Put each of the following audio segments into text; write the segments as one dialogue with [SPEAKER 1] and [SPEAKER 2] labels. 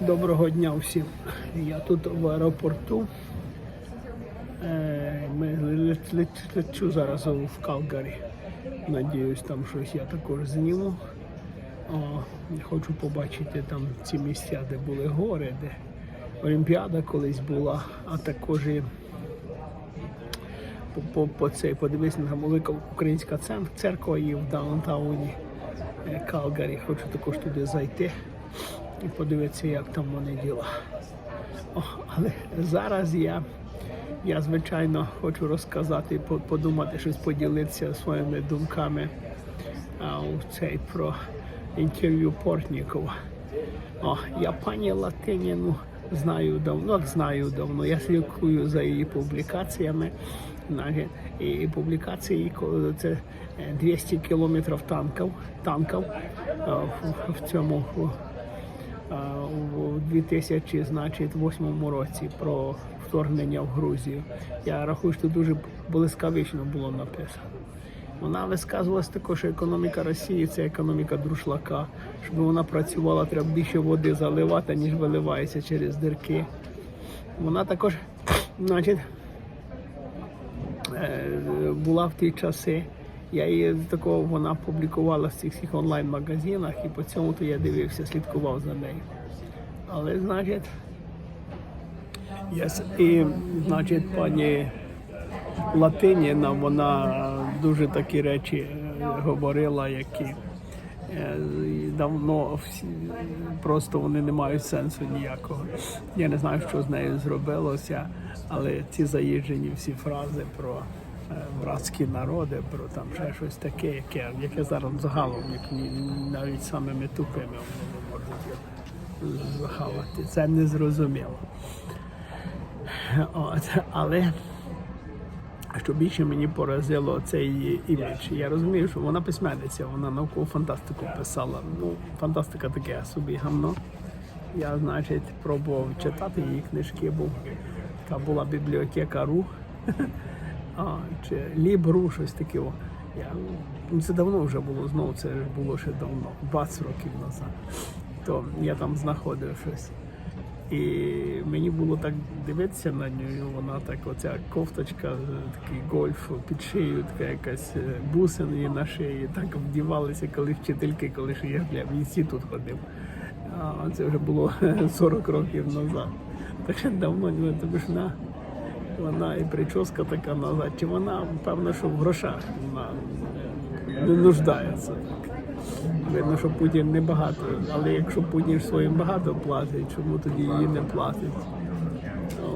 [SPEAKER 1] Доброго дня всім. Я тут в аеропорту. Е, Ми лечу зараз в Калгарі. Надіюсь, там щось я також зніму. О, хочу побачити там ці місця, де були гори, де Олімпіада колись була, а також і по, по, по цей подивись на велика українська церква є в даунтауні е, Калгарі. Хочу також туди зайти і подивитися, як там вони діла. О, але зараз я, я звичайно хочу розказати, подумати, щось поділитися своїми думками а, цей про інтерв'ю Портнікова. О, я пані Латиніну знаю давно, знаю давно. Я слідкую за її публікаціями. І публікації коли це е, 200 кілометрів танків, танків в, в цьому в, у 2008 році про вторгнення в Грузію. Я рахую, що дуже блискавично було написано. Вона висказувалась також, що економіка Росії це економіка друшлака. Щоб вона працювала, треба більше води заливати, ніж виливається через дирки. Вона також, значить, е, була в ті часи. Я її такого вона публікувала в цих всіх онлайн-магазинах, і по цьому то я дивився, слідкував за нею. Але, значить, я, і, значить, пані Латиніна, вона дуже такі речі е, говорила, які е, давно всі, просто вони не мають сенсу ніякого. Я не знаю, що з нею зробилося, але ці заїжджені всі фрази про е, братські народи, про там ще щось таке, яке, яке зараз загалом, як навіть самими тупими можуть захавати. Це не зрозуміло. От, але що більше мені поразило цей імідж. Я розумію, що вона письменниця, вона наукову фантастику писала. Ну, фантастика таке собі гамно. Я, значить, пробував читати її книжки, був така була бібліотека РУ а, чи Лібру, щось таке. Я, ну, це давно вже було, знову це було ще давно, 20 років назад. То я там знаходив щось. І мені було так дивитися на нього. Вона так, оця кофточка, е, такий гольф під шиєю, така якась е, бусин її на шиї. Так вдівалися, коли вчительки, коли ще я в інститут ходив. А це вже було 40 років назад. Так що давно ну, тобі вона, і прическа така назад. Чи вона, певно, що в грошах вона не нуждається. Видно, що Путін не багато, але якщо Путін своїм багато платить, чому тоді її не платить?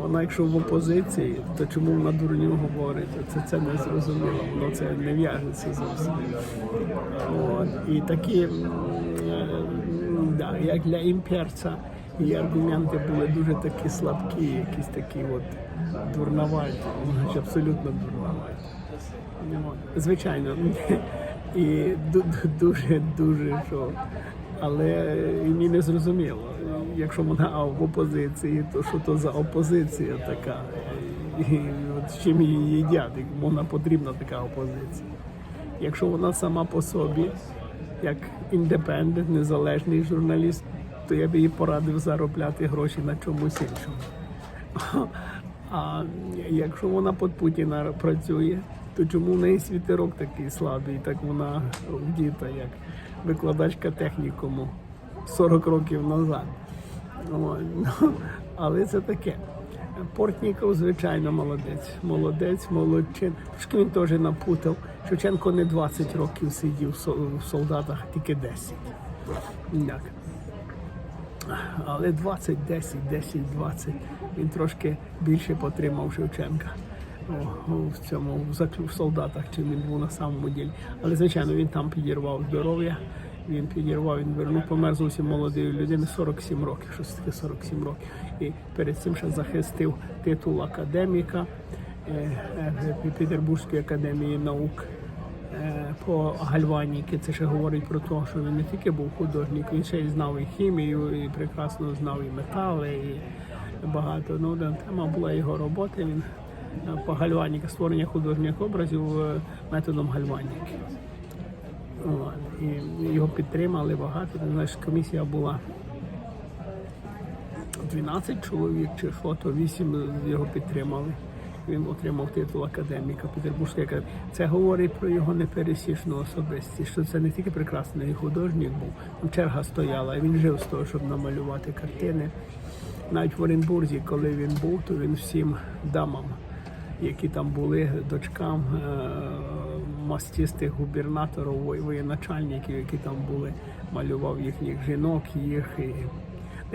[SPEAKER 1] Вона, якщо в опозиції, то чому вона дурню говорить? Це, це не зрозуміло, воно це не в'яжеться зовсім. І такі, е, да, як для імперця, її аргументи були дуже такі слабкі, якісь такі от дурноваті, абсолютно дурноваті. Звичайно, і ду- ду- дуже, дуже що. Але мені не зрозуміло, якщо вона в опозиції, то що то за опозиція така? І от з чим її їдять, вона потрібна така опозиція. Якщо вона сама по собі, як індепендент, незалежний журналіст, то я б їй порадив заробляти гроші на чомусь іншому. А якщо вона під Путіна працює, то чому в неї світерок такий слабий, так вона вдіта, як викладачка технікуму 40 років назад. Ну, але це таке. Портніков, звичайно, молодець. Молодець, молодчин. Трошки він теж напутав. Шевченко не 20 років сидів в солдатах, тільки 10. Так. Але 20, 10, 10, 20. Він трошки більше потримав Шевченка в цьому в в солдатах, чим він був на самому ділі. Але звичайно він там підірвав здоров'я. Він підірвав, він вернув, помер зовсім молодої людини, 47 років, щось таке 47 років. І перед цим ще захистив титул академіка е, е, Петербурзької академії наук е, по гальваніки. Це ще говорить про те, що він не тільки був художник, він ще й знав і хімію, і прекрасно знав і метали, і, багато. Ну, тема була його роботи. Він по гальваніки, створення художніх образів е, методом гальваніки. І його підтримали багато. Знаєш, комісія була 12 чоловік чи що, то 8 його підтримали. Він отримав титул академіка Петербурзької академії. Це говорить про його непересічну особистість, що це не тільки прекрасний художник був, там черга стояла, і він жив з того, щоб намалювати картини. Навіть в Оренбурзі, коли він був, то він всім дамам, які там були, дочкам е, мастистих губернаторів, воєначальників, які там були, малював їхніх жінок, їх. І...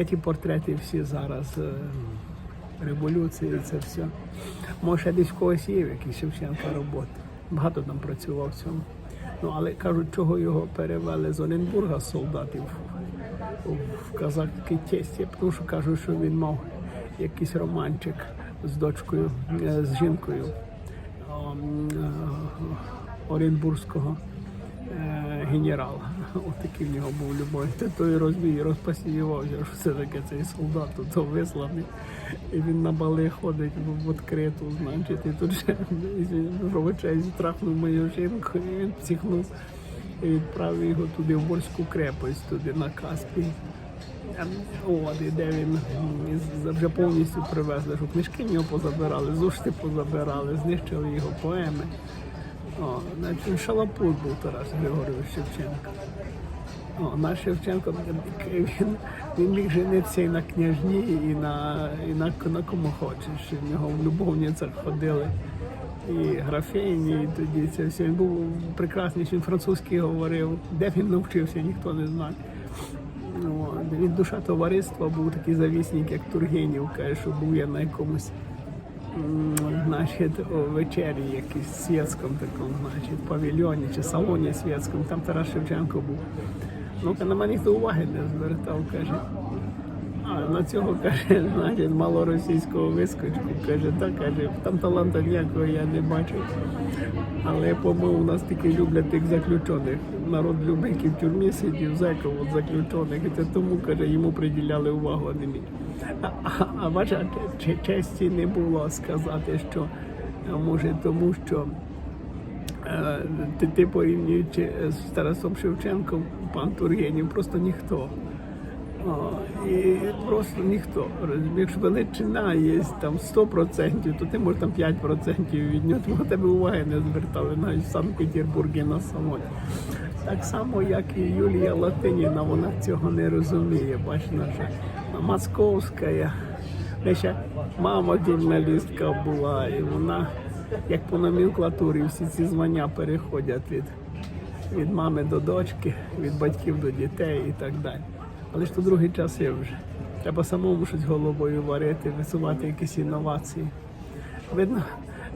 [SPEAKER 1] Ті портрети всі зараз е, революції, це все. Може, десь когось є якісь Шевченка роботи. Багато там працював в цьому. Ну, але кажуть, чого його перевели з Оренбурга солдатів в казахській тесті, тому що кажуть, що він мав якийсь романчик дочкою, е, з жінкою е, Оренбурзького е, генерала. От такий в нього був любов. Той розвій розпасіювався, що все таке цей солдат, то висланий. І він на бали ходить в, відкриту, значить, і тут же пробачаю, трахнув мою жінку, і він психнув і відправив його туди в Борську крепость, туди на Каспій. Ем, де він вже повністю привезли, що книжки в нього позабирали, зошити позабирали, знищили його поеми. О, значить, шалапут був Тарас Григорович Шевченко. О, наш Шевченко він, він міг женитися і на княжні, і на, і на, на кому хочеш. В нього в любовницях ходили і графіні, і тоді це все. Він був прекрасний, він французький говорив. Де він навчився, ніхто не знає. Він душа товариства був такий завісник, як Тургенів, каже, що був я на якомусь значить, вечері якийсь світському такому, значить, павільйоні чи салоні світському, там Тарас Шевченко був. Ну, на мене ніхто уваги не звертав, каже. На цього каже, значить, мало російського вискочку. Каже, так каже, там таланта ніякого я не бачив. Але по-моєму, нас таки люблять тих заключених. Народ любить, який в тюрмі сидів, зеков от заключених. І це тому каже, йому приділяли увагу, а не мені. А, а, а бача, честі не було сказати, що може тому, що е, ти, ти порівнюючи з Тарасом Шевченком, пан Тургенів, просто ніхто. І просто ніхто. Якщо величина є там 100%, то ти можеш там 5% від нього, тому тебе уваги не звертали навіть в Санкт-Петербургі на самоті. Так само, як і Юлія Латиніна, вона цього не розуміє. Бач, наша московська. Ще мама журналістка була, і вона, як по номенклатурі, всі ці звання переходять від від мами до дочки, від батьків до дітей і так далі. Але ж то другі часи вже. Треба самому щось головою варити, висувати якісь інновації. Видно,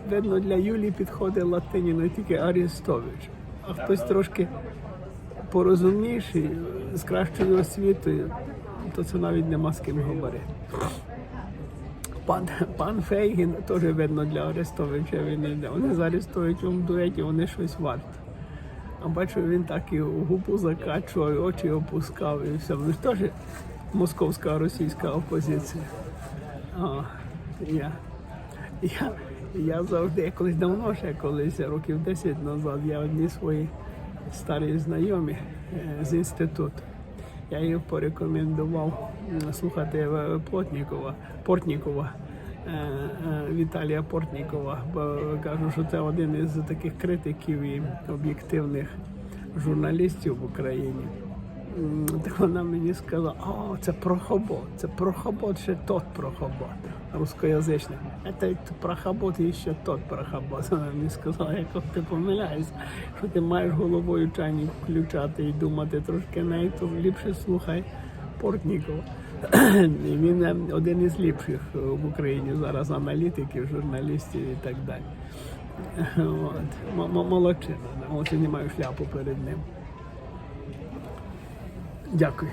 [SPEAKER 1] видно, для Юлії підходить Латиніно тільки Арістович, а хтось трошки порозумніший, з кращою освітою, то це навіть нема з ким говорити. Пан, пан Фейгін теж видно для Арестовича він йде. Вони з Арестовичем в дуеті, вони щось варті. А бачу, він так і губу закачував, і очі опускав і все. Вони теж московська російська опозиція. А, я, я, я завжди, я колись давно ще колись, років 10 назад, я одні свої старі знайомі е, з інституту. Я їх порекомендував слухати е, Плотнікова, Портнікова. Е, е, Віталія Портнікова, бо кажу, що це один із таких критиків і об'єктивних журналістів в Україні. Так вона мені сказала, о, це прохобот, це прохобот, ще тот прохобот, рускоязичний. Це прохобот і ще тот прохобот. Вона мені сказала, як ти помиляєшся, що ти маєш головою чайник включати і думати трошки неї, то ліпше слухай Портнікова. І Він е, один із ліпших е, в Україні зараз аналітиків, журналістів і так далі. От. М- м- Молодчина. Не маю шляпу перед ним. Дякую.